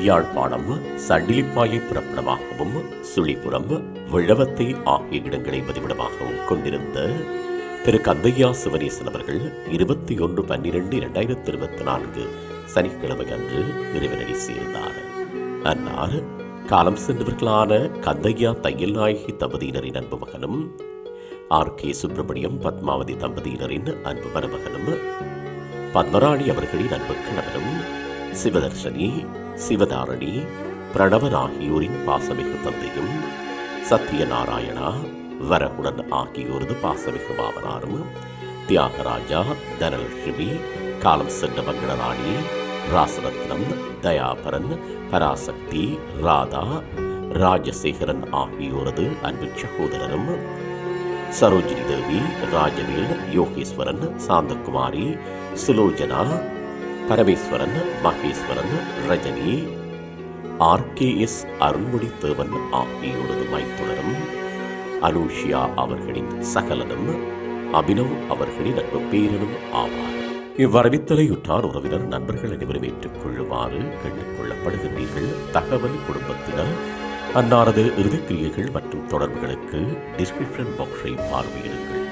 யாழ்ப்பாணம் சண்டிலிப்பாயை புறப்படமாகவும் சுழிபுரம் விழவத்தை ஆகிய இடங்களை பதிவிடமாகவும் கொண்டிருந்த திரு கந்தையா சிவனேசன் அவர்கள் இருபத்தி ஒன்று பன்னிரண்டு இரண்டாயிரத்தி இருபத்தி நான்கு சனிக்கிழமை அன்று இறைவனடி சேர்ந்தார். அன்னார் காலம் சென்றவர்களான கந்தையா தையல் நாயகி தம்பதியினரின் அன்பு மகனும் ஆர். கே. சுப்பிரமணியம் பத்மாவதி தம்பதியினரின் அன்பு மருமகனும் பத்மராணி அவர்களின் அன்பு கணவரும் சிவதர்ஷனி சிவதாரணி பிரணவன் ஆகியோரின் பாசமிகு தந்தையும் சத்யநாராயணா வரகுடன் ஆகியோரது பாசமிகு மாமனாரும் தியாகராஜா தனலட்சுமி காலம் சென்ற மங்களராணி ராசரத்னம் தயாபரன் பராசக்தி ராதா ராஜசேகரன் ஆகியோரது அன்பு சகோதரரும் சரோஜினி தேவி ராஜவேல் யோகேஸ்வரன் சாந்தகுமாரி சுலோஜனா பரமேஸ்வரன் மகேஸ்வரன் ரஜினி ஆர்கேஎஸ் அருண்மொழி தேவன் ஆகியோரது மைத்துனரும் அனுஷியா அவர்களின் சகலனும் அபினவ் அவர்களின் நட்பு பேரனும் ஆவார். இவ்வரவித்தலையுற்றார் உறவினர் நண்பர்கள் அனைவரும் ஏற்றுக்கொள்ளுமாறு கேட்டுக் கொள்ளப்படுகின்றீர்கள் தகவல் குடும்பத்தினர் அன்னாரது இறுதிக்கிரியைகள் மற்றும் தொடர்புகளுக்கு டிஸ்கிரிப்ஷன் பாக்ஸை பார்வையிடுங்கள்.